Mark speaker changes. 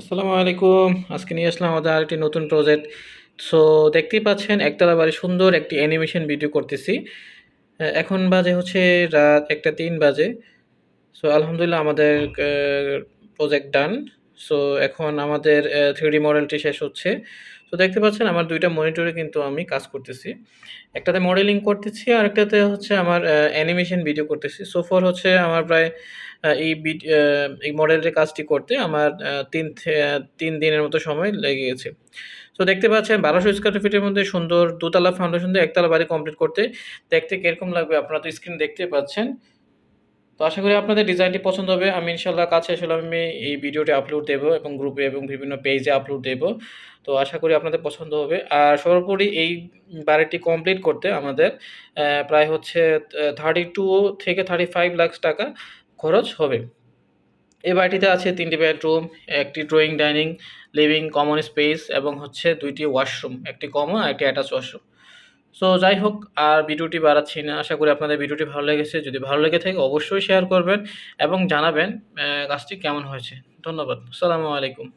Speaker 1: আসসালামু আলাইকুম। আজকে নিয়ে আসলাম আমাদের আরেকটি নতুন প্রজেক্ট সো দেখতেই পাচ্ছেন, একতলা বাড়ি, সুন্দর একটি অ্যানিমেশন ভিডিও করতেছি। এখন বাজে হচ্ছে রাত একটা তিন বাজে। সো আলহামদুলিল্লাহ আমাদের প্রজেক্ট ডান সো এখন আমাদের থ্রিডি মডেলটি শেষ হচ্ছে। তো দেখতে পাচ্ছেন আমার দুইটা মনিটরে কিন্তু আমি কাজ করতেছি। একটাতে মডেলিং করতেছি আর একটাতে হচ্ছে আমার অ্যানিমেশন ভিডিও করতেছি। সো ফর হচ্ছে আমার প্রায় এই এই মডেলের কাজটি করতে আমার তিন তিন দিনের মতো সময় লেগে গেছে। তো দেখতে পাচ্ছেন বারোশো স্কোয়ার ফিটের মধ্যে সুন্দর দোতলা ফাউন্ডেশন দিয়ে একতলা বাড়ি কমপ্লিট করতে। দেখতে কীরকম লাগবে আপনারা তো স্ক্রিন দেখতে পাচ্ছেন। তো আশা করি আপনাদের ডিজাইনটি পছন্দ হবে। আমি ইনশাল্লাহ কাছে আসলে আমি এই ভিডিওটি আপলোড দেবো এবং গ্রুপে এবং বিভিন্ন পেজে আপলোড দেবো। তো আশা করি আপনাদের পছন্দ হবে। আর সর্বোপরি এই বাড়িটি কমপ্লিট করতে আমাদের প্রায় হচ্ছে থার্টি টু থেকে থার্টি ফাইভ লাখ টাকা খরচ হবে। এই বাড়িটিতে আছে তিনটি বেডরুম একটি drawing dining living common space এবং হচ্ছে দুইটি ওয়াশরুম একটি কমন আর একটি অ্যাটাচ ওয়াশরুম সো যাই হোক আর ভিডিওটি বাড়াচ্ছি না। আশা করি আপনাদের ভিডিওটি ভালো লেগেছে। যদি ভালো লেগে থাকে, অবশ্যই শেয়ার করবেন এবং জানাবেন গাছটি কেমন হয়েছে। ধন্যবাদ। সালামু আলাইকুম।